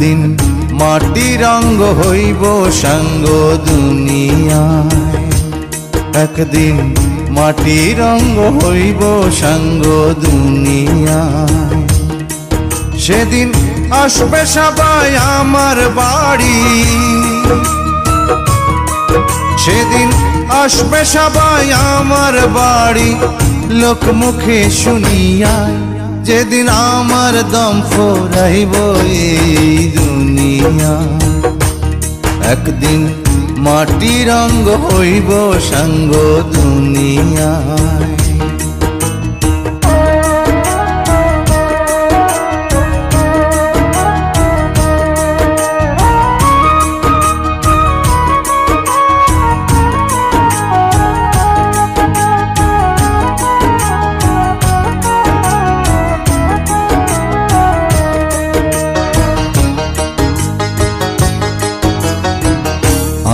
মাটি রঙ্গ হইব সাঙ্গ দুনিয়ায়। একদিন মাটি রঙ্গ হইব সাঙ্গ দুনিয়ায়। সেদিন আসবে সবাই আমার বাড়ি। সেদিন আসবে সবাই আমার বাড়ি। লোক মুখে শুনিয়ায় যেদিন আমার দম ফোরাইব এই দুনিয়া। একদিন মাটি রঙ্গ হইব সঙ্গ দুনিয়ায়।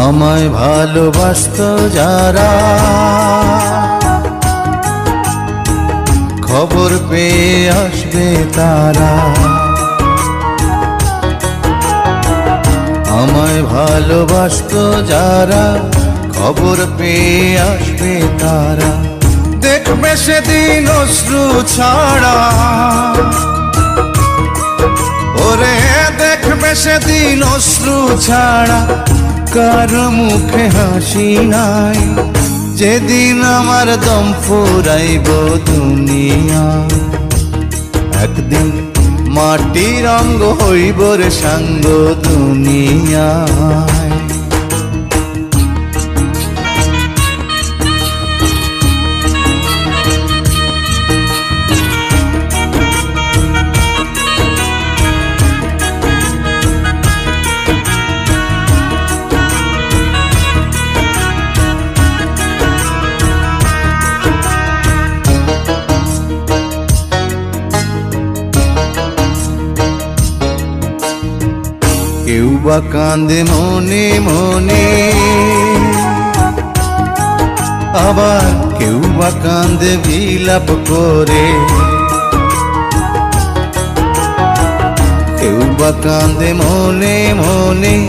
আমায় ভালোবাসত যারা। খবর পেয়ে আসবে তারা। আমায় ভালোবাসত যারা, খবর পেয়ে আসবে তারা। দেখবে সেদিন অশ্রু ছাড়া। ওরে, দেখবে সেদিন অশ্রু ছাড়া। কার মুখে হাসি নাই? যেদিন আমার দম ফুরাইব দুনিয়া। একদিন মাটির রঙ্গ হইব রে সাঙ্গ দুনিয়ায় বা কান্দে মনে মনে। আবার কেউ বা কান্দে বিলাপ করে। কেউ বা কান্দে মনে মনে,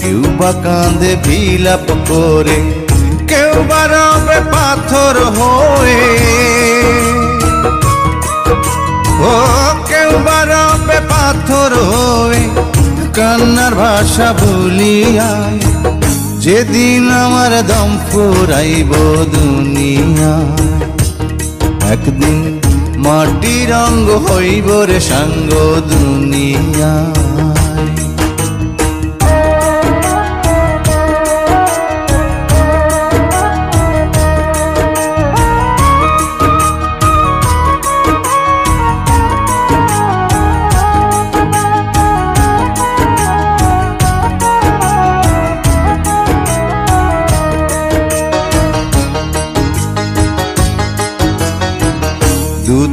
কেউ বা কান্দে বিলাপ করে। কেউ বা রবে পাথর হয়ে। কান্নার ভাষা বলিয়া যেদিন আমার দম ফুরাইব দুনিয়া। একদিন মাটি রঙ্গ হইব রে সাঙ্গ দুনিয়া।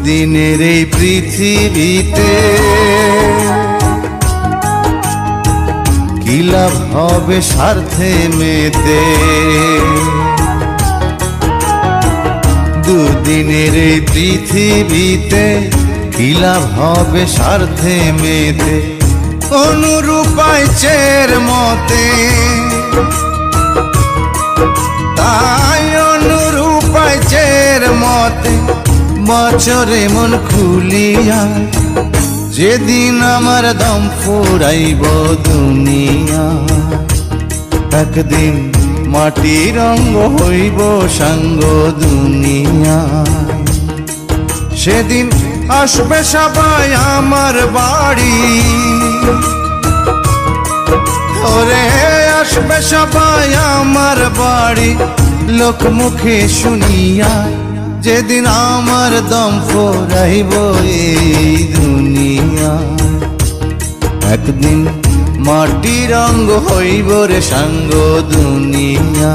দুদিনের এই পৃথিবীতে কি লাভ হবে স্বার্থে মেতে? দুদিনের এই পৃথিবীতে কি লাভ হবে স্বার্থে মেতে? অনুরূপায় চের মতে বছরে মন খুলিয়া যেদিন আমার দম ফুরাইব দুনিয়া, একদিন মাটি রঙ্গ হইব সাঙ্গ দুনিয়া। সেদিন আসবে সবাই আমার বাড়ি। ওরে আসবে সবাই আমার বাড়ি লোক মুখে শুনিয়া যেদিন আমার দম ফোরাইব এই দুনিয়া। একদিন মাটি রঙ্গ হইব রে সাঙ্গ দুনিয়া।